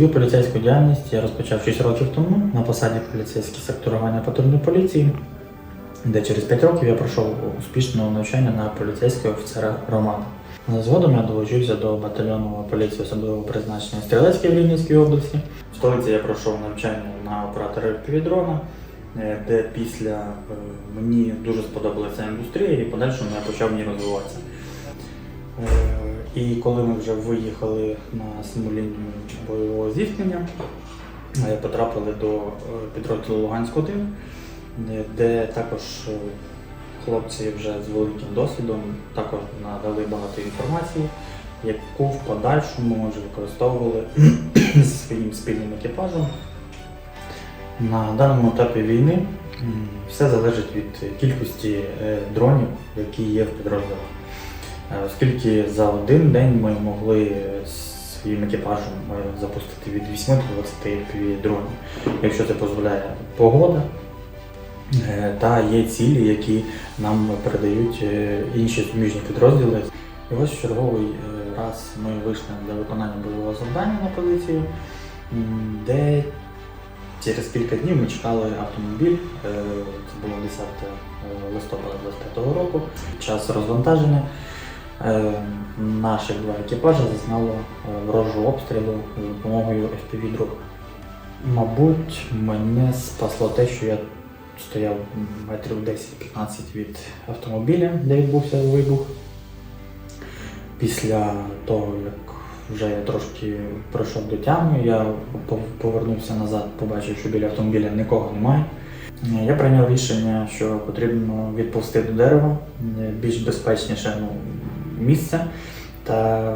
Свою поліцейську діяльність я розпочав 6 років тому на посаді поліцейський секторування патрульної поліції, де через 5 років я пройшов успішне навчання на поліцейського офіцера громади. Згодом я долучився до батальйону поліції особливого призначення Стрілецької в Рівненській області. В столиці я пройшов навчання на оператора півдрона, де після е, мені дуже сподобалася індустрія і подальшому я почав в ній розвиватися. І коли ми вже виїхали на саму бойового зіткнення, е, потрапили до е, підрозділу Луганськ-1, де- де також е, хлопці вже з великим досвідом також надали багато інформації, яку в подальшому вже використовували зі своїм спільним екіпажем. На даному етапі війни все залежить від кількості дронів, які є в підрозділах. Е, Оскільки за один день ми могли своїм екіпажем е, запустити від 8 до 20 дронів, якщо це дозволяє погода. Е, Та є цілі, які нам передають інші суміжні підрозділи. І ось черговий раз ми вийшли для виконання бойового завдання на позицію, де через кілька днів ми чекали автомобіль. Це було 10 е, листопада 25 року. Час розвантаження наших два екіпажі зазнало е, ворожого обстрілу за допомогою fpv друг Мабуть, мене спасло те, що я стояв метрів 10-15 від автомобіля, де відбувся вибух. Після того, як вже я трошки пройшов до тями, я повернувся назад, побачив, що біля автомобіля нікого немає. Е, Я прийняв рішення, що потрібно відповсти до дерева, е, більш безпечніше ну, місце, та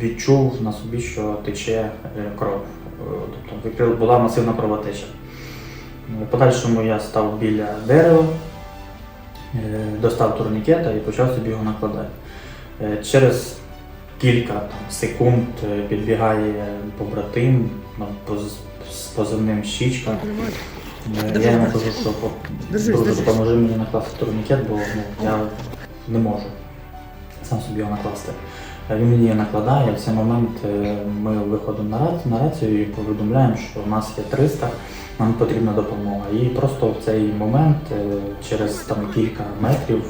відчув на собі, що тече е, кров. Е, Тобто була масивна кровотеча. В подальшому я став біля дерева, е, достав турнікета і почав собі його накладати. Е, Через кілька там, секунд е, підбігає побратим з позивним щічка. Е, Я йому кажу, що друже, допоможи мені накласти турнікет, бо ну, я не можу сам собі його накласти. Е, Він її накладає, в цей момент е, ми виходимо на рацію, на рацію і повідомляємо, що в нас є 300, нам потрібна допомога. І просто в цей момент, е, через там, кілька метрів,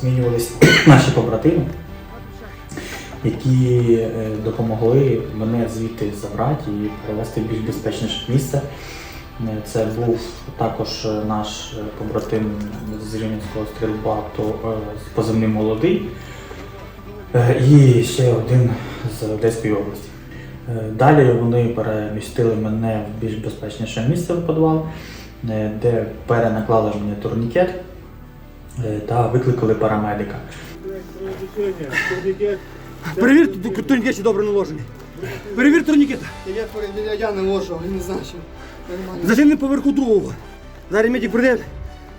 змінювалися наші побратими, які допомогли мене звідти забрати і перевести в більш безпечніше місце. Це був також наш побратим з Рівненського стрільбату е, з позивним молодий. Е, І ще один з Одеської області. Е, Далі вони перемістили мене в більш безпечніше місце в підвал, е, де перенаклали мені турнікет та викликали парамедика. Перевір ту- турнікет, чи добре наложений. Перевір турнікет. Я перевіряю, я не можу, я не знаю, що нормально. Зажени поверху другого. Зараз медик прийде.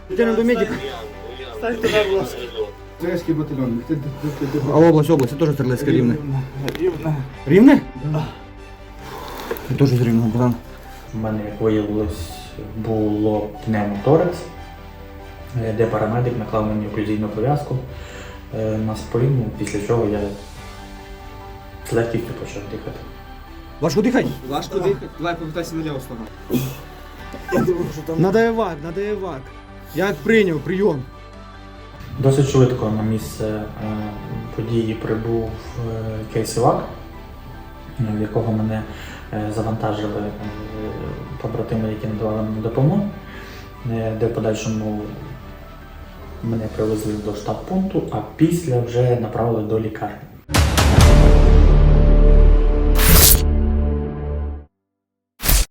Йдемо до медика. Ставте на будь ласка. Стрілецький батальйон. А область, область, це теж стрілецьке рівне. Рівне. Рівне? Це теж з рівного, братан. У мене, як виявилось, було пневмоторекс, е, де парамедик наклав мені оклюзійну пов'язку е, на спину, після чого я з легкістю почав дихати. Важко дихати? Важко дихати. Давай повертайся наліво слова. Надо евак, надо евак. Як прийняв, прийом. Досить швидко на місце е, події прибув е, кейсивак, е, в якого мене завантажили побратими, які надавали мені допомогу, де в подальшому мене привезли до штаб-пункту, а після вже направили до лікарні.